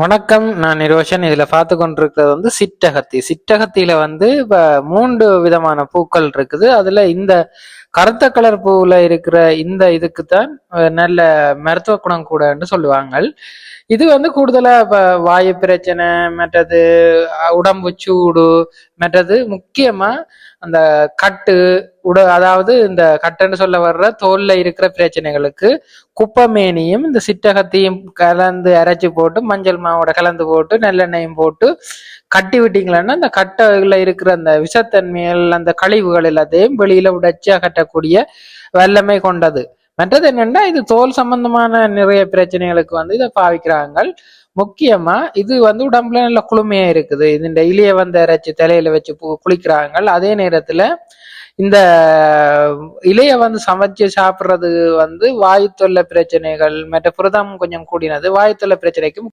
வணக்கம் நான் நிரோஷன் இதுல பார்த்து கொண்டிருக்கிறது வந்து சிற்றகத்தி சிற்றகத்தியில வந்து இப்போ மூன்று விதமான பூக்கள் இருக்குது. அதுல இந்த கருத்த கலர் பூவில் இருக்கிற இந்த இதுக்கு தான் நல்ல மருத்துவ குணம் கூடன்னு சொல்லுவாங்க இது வந்து கூடுதலாக இப்போ வாயு பிரச்சனை மற்றது உடம்பு சூடு மற்றது முக்கியமாக அந்த கட்டு உட அதாவது இந்த கட்டுன்னு சொல்ல வர்ற தோல்ல இருக்கிற பிரச்சனைகளுக்கு குப்பமேனியும் இந்த சிட்டகத்தையும் கலந்து அரைச்சி போட்டு மஞ்சள் மாவோட கலந்து போட்டு நல்லெண்ணெயும் போட்டு கட்டி விட்டீங்களன்னா அந்த கட்டையில இருக்கிற அந்த விஷத்தன்மைகள் அந்த கழிவுகள் எல்லாத்தையும் வெளியில உடைச்சு அகற்றக்கூடிய வல்லமை கொண்டது. மற்றது என்னென்னா இது தோல் சம்பந்தமான நிறைய பிரச்சனைகளுக்கு வந்து இதை பாவிக்கிறாங்க முக்கியமா இது வந்து உடம்புல நல்ல குளுமையா இருக்குது. இந்த இலைய வந்து இறைச்சி தலையில வச்சு பு- குளிக்கிறாங்க அதே நேரத்துல இந்த இலைய வந்து சமைச்சு சாப்பிடுறது வந்து வாயு தொல்லை பிரச்சனைகள் மற்ற புரதம் கொஞ்சம் கூடினது வாயு தொல்லை பிரச்சனைக்கு